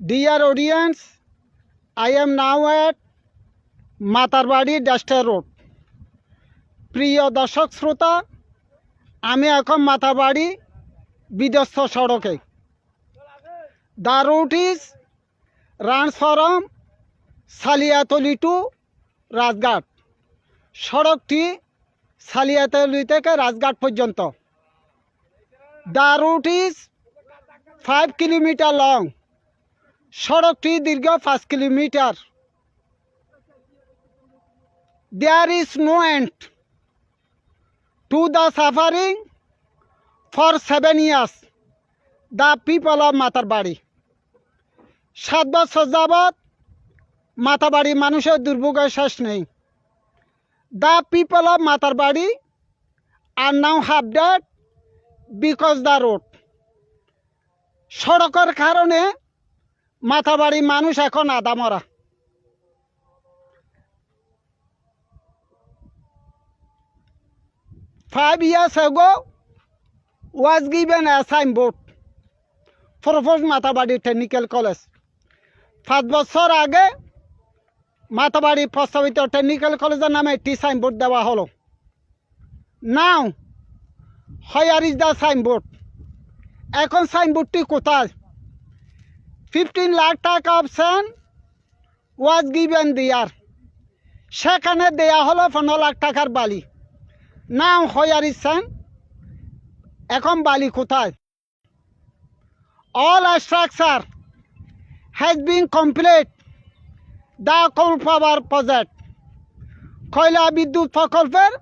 Dear audience, I am now at Matarbari disaster road প্রিয় দর্শক শ্রোতা আমি এখন মাতারবাড়ি বিধ্বস্ত সড়কে the route is runs from Saliatali to Rajghat সড়কটি সালিয়াতলি থেকে রাজঘাট পর্যন্ত the route is five kilometre long সড়কটি দীর্ঘ পাঁচ kilometre. There is no end to the suffering for seven years. The people of Matarbari সাত বছর যাবৎ মাতাবাড়ি মানুষের দুর্ভোগের শেষ নেই। The people of Matarbari are now half dead because the road সড়কের কারণে মাতাবাড়ি মানুষ এখন আদা আদামরা। Five years ago, was given a signboard proposed Mathabari technical college পাঁচ বছর আগে মাতাবাড়ি প্রস্তাবিত টেকনিক্যাল কলেজের নামে একটি সাইনবোর্ড দেওয়া হলো। Now here is the signboard এখন সাইনবোর্ডটি কোথায়? ফিফটিন লাখ টাকা অপশন ওয়াজ গিভেন দিয়ার সেখানে দেয়া হলো পনেরো লাখ টাকার বালি। নাম হয়ার ইচ্ছেন এখন বালি কোথায়? All structure has been complete the coal power project কয়লা বিদ্যুৎ প্রকল্পের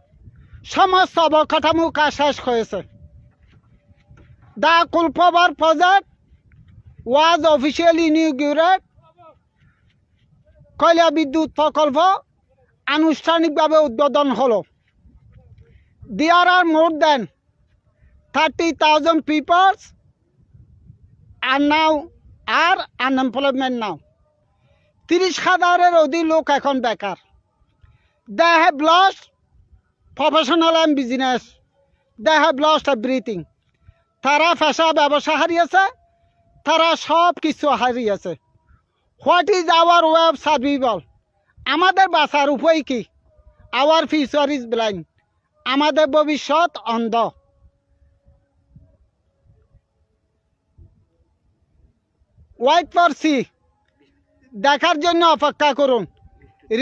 সমস্ত অবকাঠামো কাজ শেষ হয়েছে। The coal power project was officially inaugurate কয়লা বিদ্যুৎ প্রকল্প আনুষ্ঠানিকভাবে উদ্বোধন হলো। There are then than 30,000 people are now R unemployment নাও তিরিশ হাজারের অধিক লোক এখন বেকার। They have lost professional and business they have lost everything তারা পেশা ব্যবসা হারিয়েছে। তারা সব কিছু হারিয়েছে। What is our way of survival আমাদের বাঁচার উপায় কি? Our future is blind. আমাদের ভবিষ্যৎ অন্ধ। Wait for see. দেখার জন্য অপেক্ষা করুন।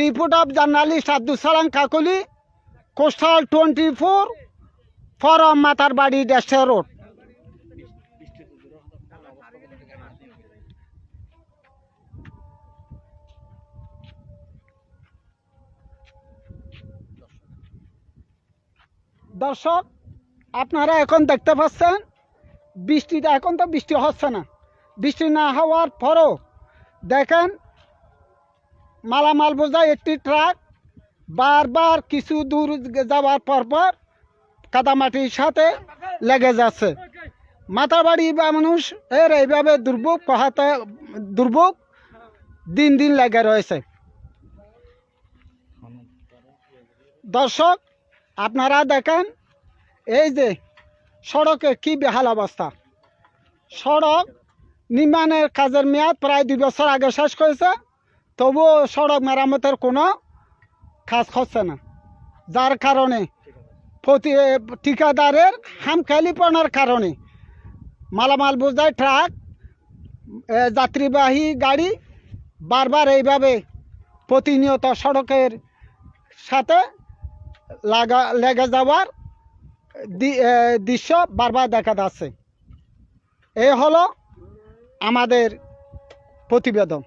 Report of journalist Abdul Salam Kakuli, coastal twenty four, from Matarbari ডেস্টে road. দর্শক, আপনারা এখন দেখতে পাচ্ছেন বৃষ্টিটা এখন তো বৃষ্টি হচ্ছে না। বৃষ্টি না হওয়ার পরও দেখেন, মালামাল বোঝায় একটি ট্রাক, বারবার কিছু দূর যাওয়ার পর পর কাদামাটির সাথে লেগে যাচ্ছে। মাথাবাড়ি বা মানুষ এর এইভাবে দুর্ভোগ পোহাতে দুর্ভোগ দিন দিন লেগে রয়েছে। দর্শক, আপনারা দেখেন, এই যে সড়কে কি বেহাল অবস্থা। সড়ক নির্মাণের কাজের মেয়াদ প্রায় দুই বছর আগে শেষ হয়েছে তবুও সড়ক মেরামতের কোনো কাজ হচ্ছে না। যার কারণে প্রতি ঠিকাদারের হামখালিপনার কারণে মালামাল বোঝায় ট্রাক যাত্রীবাহী গাড়ি, বারবার এইভাবে প্রতিনিয়ত সড়কের সাথে লাগা, লেগে যাওয়ার দৃশ্য বারবার দেখা যাচ্ছে। এই হলো আমাদের প্রতিবেদন।